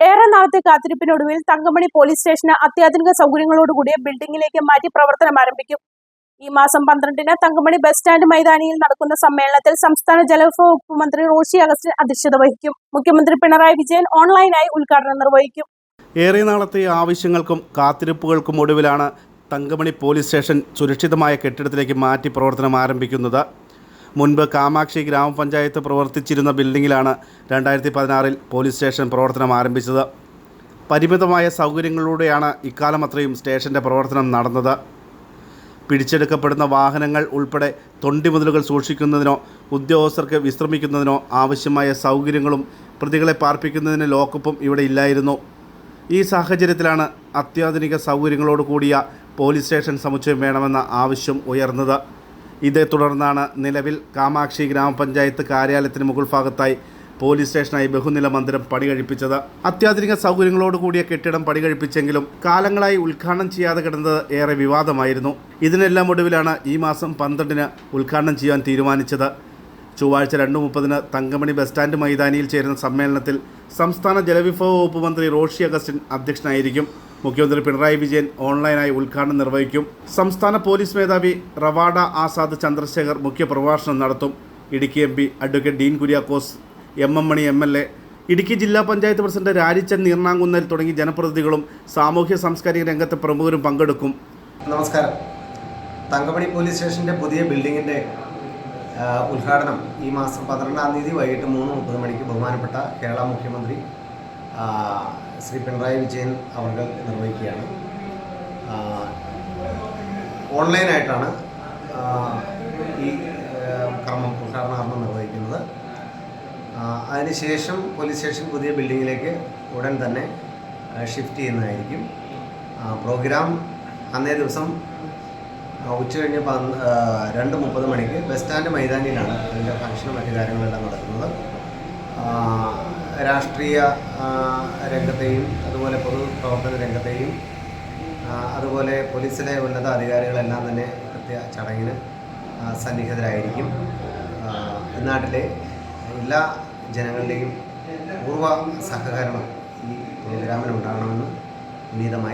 ഏറെ നാളത്തെ കാത്തിരിപ്പിനൊടുവിൽ തങ്കമണി പോലീസ് സ്റ്റേഷന് അത്യാധുനിക സൗകര്യങ്ങളോടുകൂടിയ ബിൽഡിംഗിലേക്ക് മാറ്റി പ്രവർത്തനം ആരംഭിക്കും. ഈ മാസം പന്ത്രണ്ടിന് തങ്കമണി ബസ് സ്റ്റാൻഡ് മൈതാനിയിൽ നടക്കുന്ന സമ്മേളനത്തിൽ സംസ്ഥാന ജലവിഭവ വകുപ്പ് മന്ത്രി റോഷി അഗസ്റ്റിൻ അധ്യക്ഷത വഹിക്കും. മുഖ്യമന്ത്രി പിണറായി വിജയൻ ഓൺലൈനായി ഉദ്ഘാടനം നിർവഹിക്കും. ഏറെ നാളത്തെ ആവശ്യങ്ങൾക്കും കാത്തിരിപ്പുകൾക്കും ഒടുവിലാണ് തങ്കമണി പോലീസ് സ്റ്റേഷൻ സുരക്ഷിതമായ കെട്ടിടത്തിലേക്ക് മാറ്റി പ്രവർത്തനം ആരംഭിക്കുന്നത്. മുൻപ് കാമാക്ഷി ഗ്രാമപഞ്ചായത്ത് പ്രവർത്തിച്ചിരുന്ന ബിൽഡിങ്ങിലാണ് രണ്ടായിരത്തി പതിനാറിൽ പോലീസ് സ്റ്റേഷൻ പ്രവർത്തനം ആരംഭിച്ചത്. പരിമിതമായ സൗകര്യങ്ങളിലൂടെയാണ് ഇക്കാലം അത്രയും സ്റ്റേഷന്റെ പ്രവർത്തനം നടന്നത്. പിടിച്ചെടുക്കപ്പെടുന്ന വാഹനങ്ങൾ ഉൾപ്പെടെ തൊണ്ടിമുതലുകൾ സൂക്ഷിക്കുന്നതിനോ ഉദ്യോഗസ്ഥർക്ക് വിശ്രമിക്കുന്നതിനോ ആവശ്യമായ സൗകര്യങ്ങളും പ്രതികളെ പാർപ്പിക്കുന്നതിന് ലോക്കപ്പും ഇവിടെ ഇല്ലായിരുന്നു. ഈ സാഹചര്യത്തിലാണ് അത്യാധുനിക സൗകര്യങ്ങളോട് കൂടിയ പോലീസ് സ്റ്റേഷൻ സമുച്ചയം വേണമെന്ന ആവശ്യം ഉയർന്നത്. ഇതേ തുടർന്നാണ് നിലവിൽ കാമാക്ഷി ഗ്രാമപഞ്ചായത്ത് കാര്യാലയത്തിന് മുകൾ ഭാഗത്തായി പോലീസ് സ്റ്റേഷനായി ബഹുനില മന്ദിരം പണികഴിപ്പിച്ചത്. അത്യാധുനിക സൗകര്യങ്ങളോട് കൂടിയ കെട്ടിടം പണികഴിപ്പിച്ചെങ്കിലും കാലങ്ങളായി ഉദ്ഘാടനം ചെയ്യാതെ കിടന്നത് ഏറെ വിവാദമായിരുന്നു. ഇതിനെല്ലാം ഒടുവിലാണ് ഈ മാസം പന്ത്രണ്ടിന് ഉദ്ഘാടനം ചെയ്യാൻ തീരുമാനിച്ചത്. ചൊവ്വാഴ്ച രണ്ട് മുപ്പതിന് തങ്കമണി ബസ് സ്റ്റാൻഡ് മൈതാനിയിൽ ചേരുന്ന സമ്മേളനത്തിൽ സംസ്ഥാന ജലവിഭവ വകുപ്പ് മന്ത്രി റോഷി അഗസ്റ്റിൻ അധ്യക്ഷനായിരിക്കും. മുഖ്യമന്ത്രി പിണറായി വിജയൻ ഓൺലൈനായി ഉദ്ഘാടനം നിർവഹിക്കും. സംസ്ഥാന പോലീസ് മേധാവി റവാഡ ആസാദ് ചന്ദ്രശേഖർ മുഖ്യപ്രഭാഷണം നടത്തും. Idukki M P advocate Dean Kuriakose M M Mani M L A Idukki ജില്ലാ പഞ്ചായത്ത് പ്രസിഡന്റ് രാജിച്ചൻ നീർണാങ്കുന്നൽ തുടങ്ങി ജനപ്രതിനിധികളും സാമൂഹ്യ സാംസ്കാരിക രംഗത്തെ പ്രമുഖരും പങ്കെടുക്കും. നമസ്കാരം. തങ്കമണി പോലീസ് സ്റ്റേഷന്റെ പുതിയ ബിൽഡിങ്ങിന്റെ ആ, ഉദ്ഘാടനം ഈ മാസം പന്ത്രണ്ടാം തീയതി വൈകിട്ട് മൂന്ന് മുപ്പത് മണിക്ക് ബഹുമാനപ്പെട്ട കേരള മുഖ്യമന്ത്രി ശ്രീ പിണറായി വിജയൻ അവർ നിർവഹിക്കുകയാണ്. ഓൺലൈനായിട്ടാണ് ഈ കർമ്മം ഉദ്ഘാടന കർമ്മം നിർവഹിക്കുന്നത്. അതിനുശേഷം പോലീസ് സ്റ്റേഷൻ പുതിയ ബിൽഡിങ്ങിലേക്ക് ഉടൻ തന്നെ ഷിഫ്റ്റ് ചെയ്യുന്നതായിരിക്കും. പ്രോഗ്രാം അന്നേ ദിവസം ആ, ഉച്ചകഴിഞ്ഞ് പന്ത് രണ്ട് മുപ്പത് മണിക്ക് ബസ് സ്റ്റാൻഡ് മൈതാനിയിലാണ് അതിന്റെ ഫംഗ്ഷനും മറ്റു കാര്യങ്ങളെല്ലാം നടക്കുന്നത്. രാഷ്ട്രീയ രംഗത്തെയും അതുപോലെ പൊതുപ്രവർത്തന രംഗത്തെയും അതുപോലെ പോലീസിലെ ഉന്നത അധികാരികളെല്ലാം തന്നെ കൃത്യ ചടങ്ങിന് സന്നിഹിതരായിരിക്കും. നാട്ടിലെ എല്ലാ ജനങ്ങളുടെയും പൂർവ സഹകരണം ഈ പ്രോഗ്രാമിനുണ്ടാകണമെന്ന് വിനീതമായി